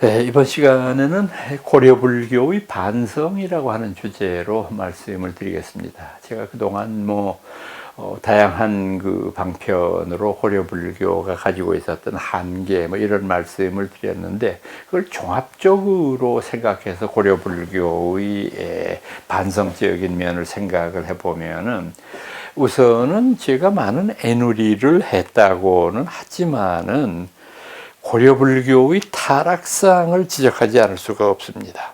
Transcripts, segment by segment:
네, 이번 시간에는 고려 불교의 반성이라고 하는 주제로 말씀을 드리겠습니다. 제가 그동안 뭐 어, 다양한 그 방편으로 고려 불교가 가지고 있었던 한계 뭐 이런 말씀을 드렸는데 그걸 종합적으로 생각해서 고려 불교의 에, 반성적인 면을 생각을 해보면은 우선은 제가 많은 애누리를 했다고는 하지만은 고려불교의 타락상을 지적하지 않을 수가 없습니다.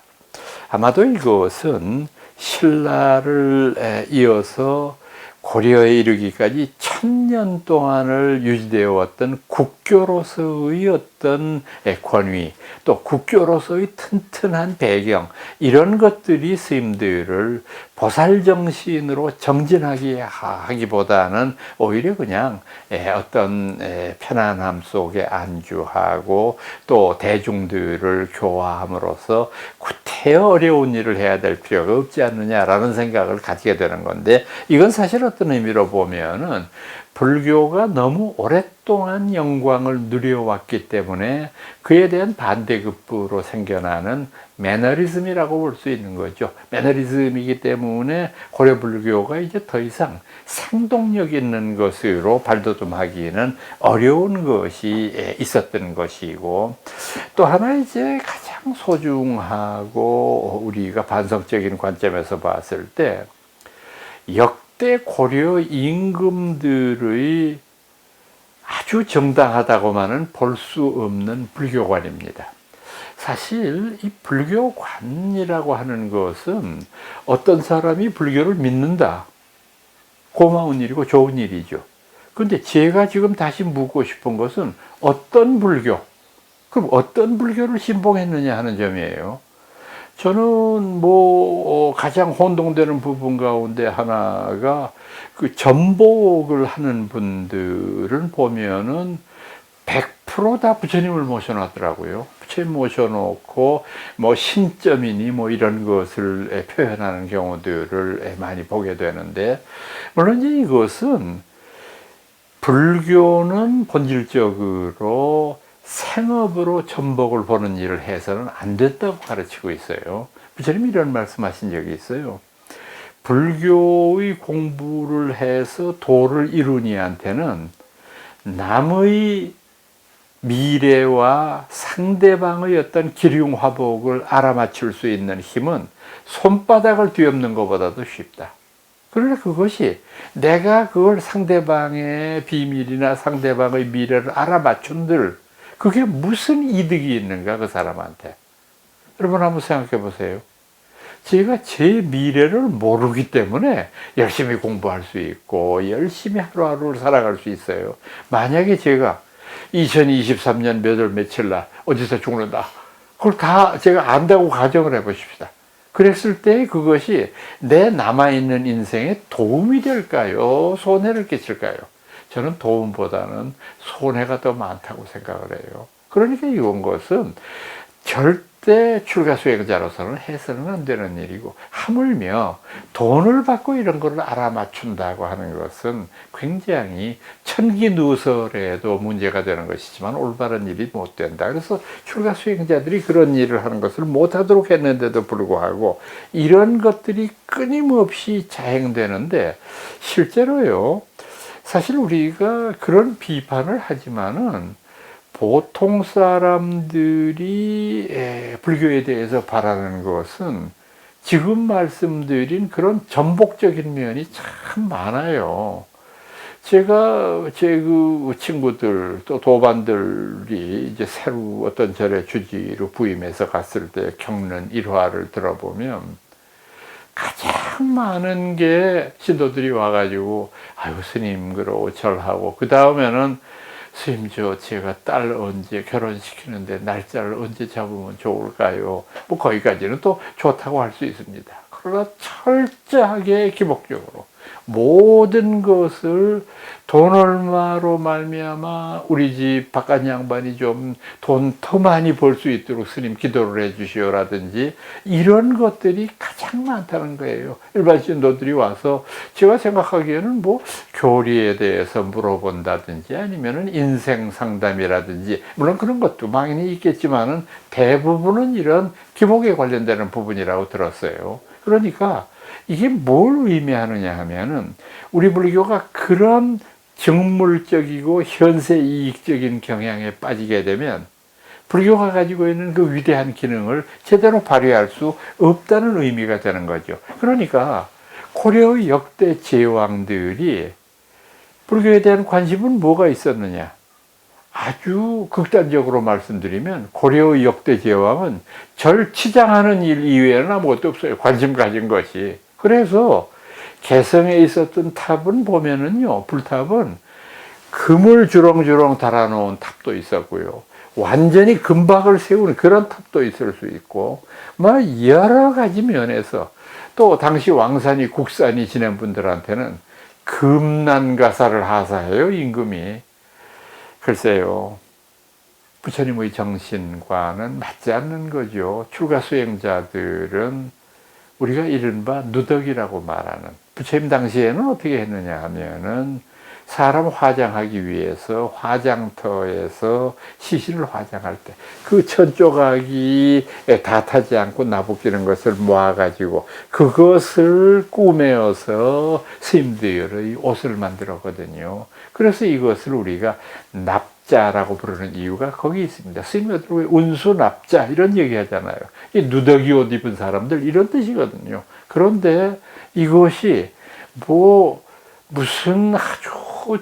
아마도 이것은 신라를 에, 이어서 고려에 이르기까지 천년 동안을 유지되어 왔던 국교로서의 어떤 권위, 또 국교로서의 튼튼한 배경, 이런 것들이 스님들을 보살 정신으로 정진하게 하기보다는 오히려 그냥 어떤 편안함 속에 안주하고 또 대중들을 교화함으로써 구태여 어려운 일을 해야 될 필요가 없지 않느냐라는 생각을 가지게 되는 건데 이건 사실 어떤 의미로 보면은 불교가 너무 오랫동안 영광을 누려왔기 때문에 그에 대한 반대급부로 생겨나는 매너리즘이라고 볼 수 있는 거죠. 매너리즘이기 때문에 고려 불교가 이제 더 이상 생동력 있는 것으로 발돋움하기는 어려운 것이 있었던 것이고 또 하나 이제 가장 소중하고 우리가 반성적인 관점에서 봤을 때 역. 그때 고려 임금들의 아주 정당하다고만은 볼 수 없는 불교관입니다. 사실 이 불교관이라고 하는 것은 어떤 사람이 불교를 믿는다. 고마운 일이고 좋은 일이죠. 근데 제가 지금 다시 묻고 싶은 것은 어떤 불교, 그럼 어떤 불교를 신봉했느냐 하는 점이에요. 저는 뭐 어, 가장 혼동되는 부분 가운데 하나가 그 전복을 하는 분들은 보면은 100%다 부처님을 모셔놨더라고요. 부처님 모셔놓고 뭐 신점이니 뭐 이런 것을 표현하는 경우들을 많이 보게 되는데 물론 이것은 불교는 본질적으로 생업으로 전복을 보는 일을 해서는 안 됐다고 가르치고 있어요. 부처님이 이런 말씀하신 적이 있어요. 불교의 공부를 해서 도를 이룬 이한테는 남의 미래와 상대방의 어떤 기륭화복을 알아맞힐 수 있는 힘은 손바닥을 뒤엎는 것보다도 쉽다. 그러나 그것이 내가 그걸 상대방의 비밀이나 상대방의 미래를 알아맞춘들 그게 무슨 이득이 있는가 그 사람한테? 여러분 한번 생각해 보세요. 제가 제 미래를 모르기 때문에 열심히 공부할 수 있고 열심히 하루하루를 살아갈 수 있어요. 만약에 제가 2023년 몇 월 며칠 날 어디서 죽는다. 그걸 다 제가 안다고 가정을 해 보십시다. 그랬을 때 그것이 내 남아있는 인생에 도움이 될까요? 손해를 끼칠까요? 저는 도움보다는 손해가 더 많다고 생각을 해요. 그러니까 이런 것은 절대 출가 수행자로서는 해서는 안 되는 일이고 하물며 돈을 받고 이런 것을 알아맞춘다고 하는 것은 굉장히 천기누설에도 문제가 되는 것이지만 올바른 일이 못 된다. 그래서 출가 수행자들이 그런 일을 하는 것을 못 하도록 했는데도 불구하고 이런 것들이 끊임없이 자행되는데 실제로요. 사실 우리가 그런 비판을 하지만은 보통 사람들이 불교에 대해서 바라는 것은 지금 말씀드린 그런 전복적인 면이 참 많아요. 제가 제 그 친구들 또 도반들이 이제 새로 어떤 절의 주지로 부임해서 갔을 때 겪는 일화를 들어보면 가장 많은 게 신도들이 와가지고 아유 스님 그러고 절하고 그 다음에는 스님 저 제가 딸 언제 결혼시키는데 날짜를 언제 잡으면 좋을까요? 뭐 거기까지는 또 좋다고 할 수 있습니다. 그러나 철저하게 기복적으로 모든 것을 돈 얼마로 말미암아 우리 집 바깥 양반이 좀 돈 더 많이 벌 수 있도록 스님 기도를 해 주시오라든지 이런 것들이 가장 많다는 거예요. 일반 신도들이 와서 제가 생각하기에는 뭐 교리에 대해서 물어본다든지 아니면은 인생 상담이라든지 물론 그런 것도 많이 있겠지만은 대부분은 이런 기복에 관련되는 부분이라고 들었어요. 그러니까 이게 뭘 의미하느냐 하면은 우리 불교가 그런 정물적이고 현세 이익적인 경향에 빠지게 되면 불교가 가지고 있는 그 위대한 기능을 제대로 발휘할 수 없다는 의미가 되는 거죠. 그러니까 고려의 역대 제왕들이 불교에 대한 관심은 뭐가 있었느냐? 아주 극단적으로 말씀드리면 고려의 역대 제왕은 절 치장하는 일 이외에는 아무것도 없어요. 관심 가진 것이. 그래서 개성에 있었던 탑은 보면은요, 불탑은 금을 주렁주렁 달아놓은 탑도 있었고요. 완전히 금박을 세우는 그런 탑도 있을 수 있고, 뭐 여러 가지 면에서 또 당시 왕산이 국산이 지낸 분들한테는 금난가사를 하사해요, 임금이. 글쎄요. 부처님의 정신과는 맞지 않는 거죠. 출가 수행자들은 우리가 이른바 누덕이라고 말하는 부처님 당시에는 어떻게 했느냐 하면은 사람 화장하기 위해서 화장터에서 시신을 화장할 때 그 천조각이 다 타지 않고 나부끼는 것을 모아가지고 그것을 꾸며서 스님들의 옷을 만들었거든요. 그래서 이것을 우리가 납자라고 부르는 이유가 거기 있습니다. 스님들 왜 운수 납자 이런 얘기 하잖아요. 이 누더기 옷 입은 사람들 이런 뜻이거든요. 그런데 이것이 뭐 무슨 아주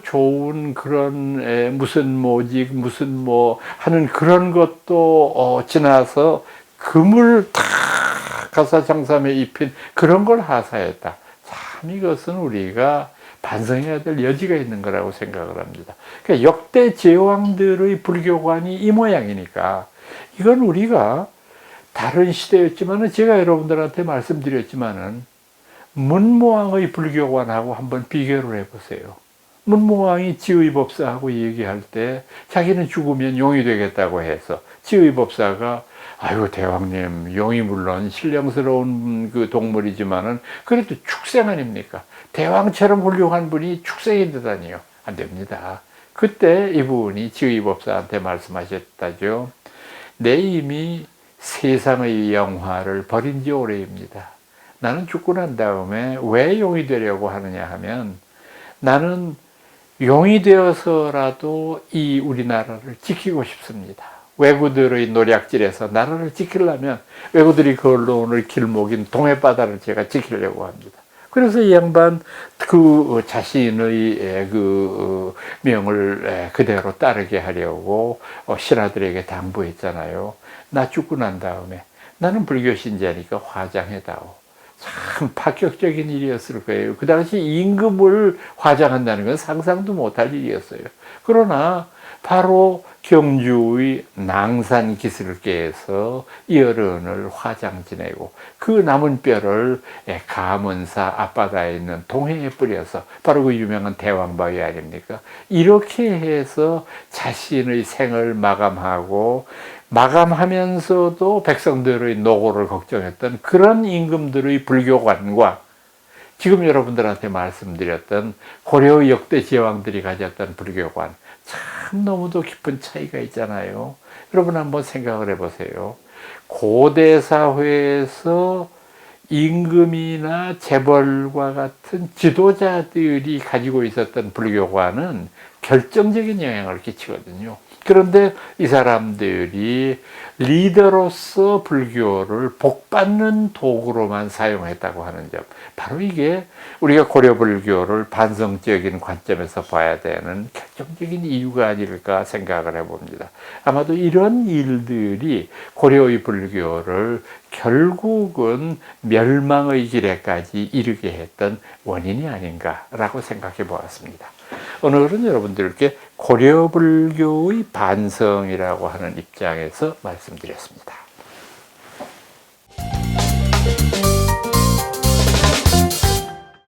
좋은 그런 에, 무슨 모직 무슨 뭐 하는 그런 것도 어, 지나서 금을 다 가사장삼에 입힌 그런 걸 하사했다. 참 이것은 우리가 반성해야 될 여지가 있는 거라고 생각을 합니다. 그러니까 역대 제왕들의 불교관이 이 모양이니까 이건 우리가 다른 시대였지만은 제가 여러분들한테 말씀드렸지만은 문무왕의 불교관하고 한번 비교를 해보세요. 문무왕이 지의법사하고 얘기할 때 자기는 죽으면 용이 되겠다고 해서 지의법사가 아이고 대왕님 용이 물론 신령스러운 그 동물이지만은 그래도 축생 아닙니까? 대왕처럼 훌륭한 분이 축생이 되다니요. 안 됩니다. 그때 이분이 지의법사한테 말씀하셨다죠. 내 이미 세상의 영화를 버린 지 오래입니다. 나는 죽고 난 다음에 왜 용이 되려고 하느냐 하면 나는 용이 되어서라도 이 우리나라를 지키고 싶습니다. 외구들의 노략질에서 나라를 지키려면 외구들이 걸러오는 길목인 동해바다를 제가 지키려고 합니다. 그래서 이 양반 그 자신의 그 명을 그대로 따르게 하려고 신하들에게 당부했잖아요. 나 죽고 난 다음에 나는 불교 신자니까 화장해다오. 참 파격적인 일이었을 거예요. 그 당시 임금을 화장한다는 건 상상도 못할 일이었어요. 그러나 바로 경주의 낭산 기슬께에서 이어른을 화장 지내고 그 남은 뼈를 가문사 앞바다에 있는 동해에 뿌려서 바로 그 유명한 대왕바위 아닙니까? 이렇게 해서 자신의 생을 마감하고 마감하면서도 백성들의 노고를 걱정했던 그런 임금들의 불교관과 지금 여러분들한테 말씀드렸던 고려 역대 제왕들이 가졌던 불교관 참 너무도 깊은 차이가 있잖아요. 여러분 한번 생각을 해보세요. 고대 사회에서 임금이나 재벌과 같은 지도자들이 가지고 있었던 불교관은 결정적인 영향을 끼치거든요. 그런데 이 사람들이 리더로서 불교를 복받는 도구로만 사용했다고 하는 점. 바로 이게 우리가 고려 불교를 반성적인 관점에서 봐야 되는 결정적인 이유가 아닐까 생각을 해봅니다. 아마도 이런 일들이 고려의 불교를 결국은 멸망의 길에까지 이르게 했던 원인이 아닌가라고 생각해 보았습니다. 오늘은 여러분들께 고려 불교의 반성이라고 하는 입장에서 말씀드렸습니다.